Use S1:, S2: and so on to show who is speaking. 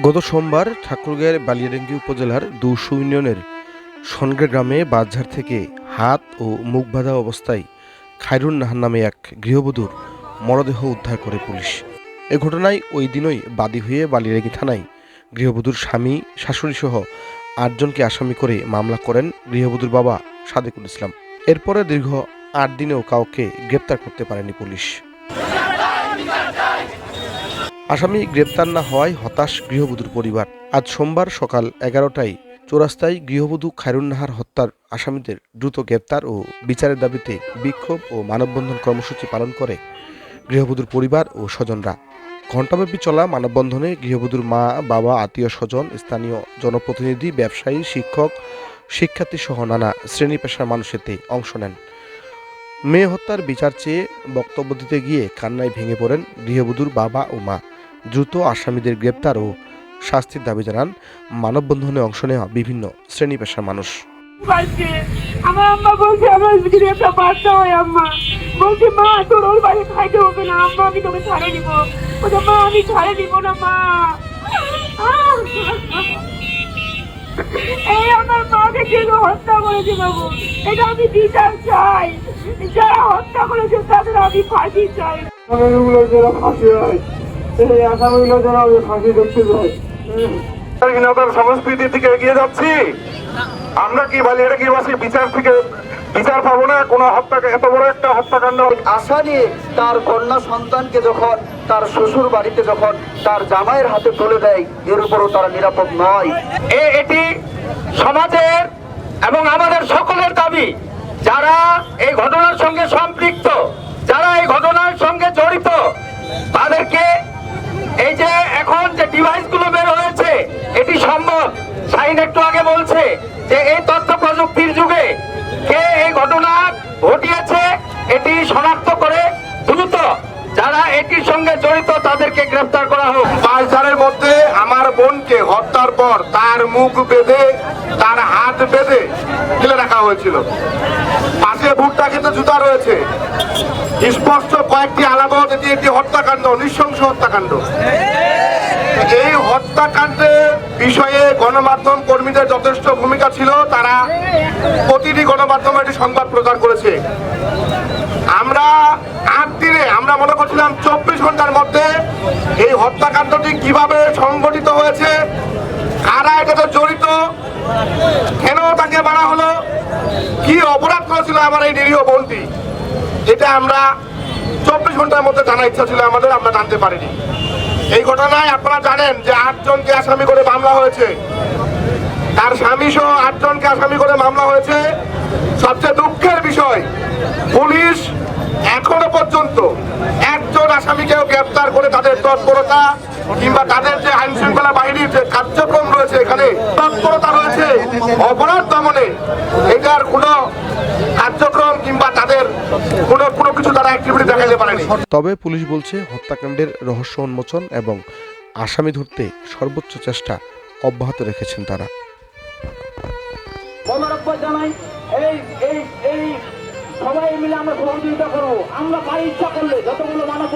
S1: গত সোমবার ঠাকুরগাঁয়ের বালিয়াডাঙ্গি উপজেলার দৌসু ইউনিয়নের সনগে গ্রামে বাজার থেকে হাত ও মুখ বাঁধা অবস্থায় খায়রুন নাহার নামে এক গৃহবধূর মরদেহ উদ্ধার করে পুলিশ। এ ঘটনায় ওই দিনই বাদী হয়ে বালিয়াডাঙ্গি থানায় গৃহবধূর স্বামী, শাশুড়ি সহ আটজনকে আসামি করে মামলা করেন গৃহবধূর বাবা সাদেকুল ইসলাম। এরপরে দীর্ঘ আট দিনেও কাউকে গ্রেপ্তার করতে পারেনি পুলিশ। আসামি গ্রেপ্তার না হওয়ায় হতাশ গৃহবধূর পরিবার। আজ সোমবার সকাল এগারোটায় চৌরাস্তায় গৃহবধূ খায়রুন্নাহার হত্যার আসামিদের দ্রুত গ্রেপ্তার ও বিচারের দাবিতে বিক্ষোভ ও মানববন্ধন কর্মসূচি পালন করে গৃহবধূর পরিবার ও স্বজনরা। ঘণ্টাব্যাপী চলা মানববন্ধনে গৃহবধূর মা, বাবা, আত্মীয় স্বজন, স্থানীয় জনপ্রতিনিধি, ব্যবসায়ী, শিক্ষক, শিক্ষার্থী সহ নানা শ্রেণি পেশার মানুষ এতে অংশ নেন। মেয়ে হত্যার বিচার চেয়ে বক্তব্য দিতে গিয়ে কান্নায় ভেঙে পড়েন গৃহবধূর বাবা ও মা। দ্রুত আসামিদের গ্রেপ্তার ও শাস্তির দাবি জানান মানববন্ধনে অংশ নেওয়া বিভিন্ন শ্রেণি পেশার মানুষ।
S2: আমার আম্মা বলছে আমার যদি একটা বাচ্চা হয় আম্মা। বলছে মা তোর ওর বাড়ি খাইতে হবে না আম্মা আমি তোকে ছাড়ে দিব। বলছে মা আমি ছাড়ে দিব না মা। এই আমার মাকে কেন হত্যা করেছে বাবু। এটা আমি বিচার চাই। যারা হত্যা করেছে তাদের আমি ফাঁসি চাই।
S3: ফাঁসি হয়। এই আসামিগুলো যেন আমি ফাঁসি দেখতে চাই স্বাধীনতার সংস্কৃতি থেকে এগিয়ে যাচ্ছি? আমরা কি বলি এটা কি বাসি বিচার থেকে বিচার পাবো না? কোনো হত্যা এত বড় একটা হত্যাকাণ্ড?
S4: আশা নিয়ে তার কন্যা সন্তানকে যখন তার শ্বশুর বাড়িতে যখন তার জামাইয়ের হাতে তুলে দেয় এর উপরও তারা নিরাপদ নয়।
S5: এ এটি সমাজের এবং আমাদের সকলের দাবি। যারা এই ঘটনার সঙ্গে সম্পৃক্ত যারা এই ঘটনার সঙ্গে জড়িত তাদেরকে এই যে এখন যে ডিভাইসগুলো বের হয়েছে, এটি সম্ভব। শাহিন একটু আগে বলছে যে এই তথ্য প্রযুক্তির যুগে কে এই ঘটনা ঘটিয়েছে, এটি শনাক্ত করে দ্রুত যারা এটির সঙ্গে জড়িত তাদেরকে গ্রেফতার করা হোক।
S3: বাজারের মধ্যে আমার বোনকে হত্যার পর তার মুখ বেঁধে, তার হাত বেঁধে ফেলে রাখা হয়েছিল। পাশে ভুট্টা কিন্তু জুতা রয়েছে। স্পষ্ট কয়েকটি আলামত, এটি একটি হত্যাকাণ্ড, নৃশংস হত্যাকাণ্ড। এই হত্যাকাণ্ডের বিষয়ে গণমাধ্যম কর্মীদের যথেষ্ট ভূমিকা ছিল। তারা প্রতিটি গণমাধ্যমে একটি সংবাদ প্রচার করেছে। আমরা আট দিনে, আমরা মনে করছিলাম চব্বিশ ঘণ্টার মধ্যে এই হত্যাকাণ্ডটি কীভাবে সংগঠিত হয়েছে, কারা এটাতে জড়িত তাকে মারা হলো, কি অপরাধ করেছিল আমার এই নিরীহ বোনটি? এটা আমরা চব্বিশ ঘণ্টার মধ্যে জানার ইচ্ছা ছিল, আমাদের আমরা জানতে পারিনি। এই ঘটনায় আপনারা জানেন যে আটজনকে আসামি করে মামলা হয়েছে। তার স্বামী সহ আটজনকে আসামি করে মামলা হয়েছে। সবচেয়ে দুঃখের বিষয়, পুলিশ এখনও পর্যন্ত একজন আসামিকেও গ্রেপ্তার করে তাদের তৎপরতা কিংবা তাদের যে আইন শৃঙ্খলা বাহিনীর যে কার্যক্রম তৎপরতা রয়েছে অপরাধ দমনে। এটার কোনো কার্যক্রম কিংবা তাদের কোনো কোনো কিছু তারা অ্যাক্টিভিটি দেখাতে পারেনি।
S1: তবে পুলিশ বলছে হত্যাকাণ্ডের রহস্য উন্মোচন এবং আসামি ধরতে সর্বোচ্চ চেষ্টা অব্যাহত রেখেছেন তারা।
S5: জানাই। এই এই এই সবাই মিলে আমরা সহযোগিতা করব। আমরা পারি ইচ্ছা করলে যতগুলো মানব